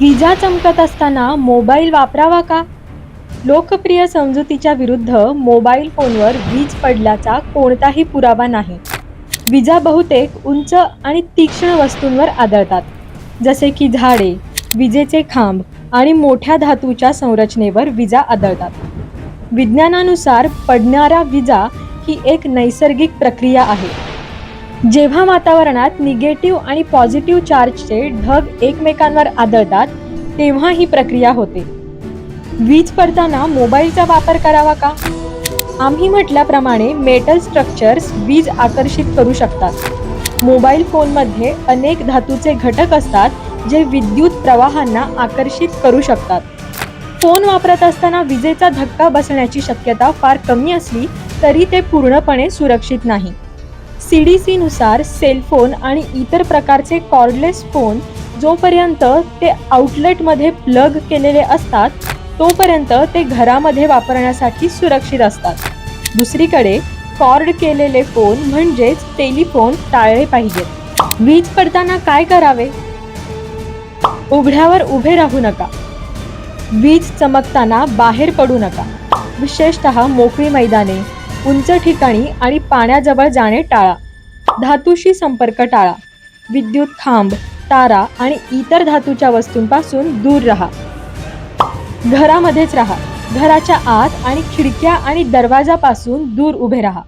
विजा चमकत असताना मोबाईल वापरावा का? लोकप्रिय समजुतीच्या विरुद्ध मोबाईल फोनवर वीज पडल्याचा कोणताही पुरावा नाही. विजा बहुतेक उंच आणि तीक्ष्ण वस्तूंवर आदळतात जसे की झाडे विजेचे खांब आणि मोठ्या धातूच्या संरचनेवर विजा आदळतात. विज्ञानानुसार पडणाऱ्या विजा ही एक नैसर्गिक प्रक्रिया आहे. जेव्हा वातावरणात निगेटिव्ह आणि पॉझिटिव्ह चार्जचे ढग एकमेकांवर आदळतात तेव्हा ही प्रक्रिया होते. वीज पडताना मोबाईलचा वापर करावा का? आम्ही म्हटल्याप्रमाणे मेटल स्ट्रक्चर्स वीज आकर्षित करू शकतात. मोबाईल फोनमध्ये अनेक धातूचे घटक असतात जे विद्युत प्रवाहांना आकर्षित करू शकतात. फोन वापरत असताना विजेचा धक्का बसण्याची शक्यता फार कमी असली तरी ते पूर्णपणे सुरक्षित नाही. सी डी सीनुसार सेलफोन आणि इतर प्रकारचे कॉर्डलेस फोन जोपर्यंत ते आउटलेटमध्ये प्लग केलेले असतात तोपर्यंत ते घरामध्ये वापरण्यासाठी सुरक्षित असतात. दुसरीकडे कॉर्ड केलेले फोन म्हणजेच टेलिफोन टाळले पाहिजेत वीज पडताना काय करावे? उघड्यावर उभे राहू नका. वीज चमकताना बाहेर पडू नका. विशेषतः मोकळी मैदाने उंच ठिकाणी आणि पाण्याजवळ जाणे टाळा. धातूशी संपर्क टाळा. विद्युत खांब तारा आणि इतर धातूच्या वस्तूंपासून दूर राहा. घरामध्येच राहा. घराच्या आत आणि खिडक्या आणि दरवाजापासून दूर उभे राहा.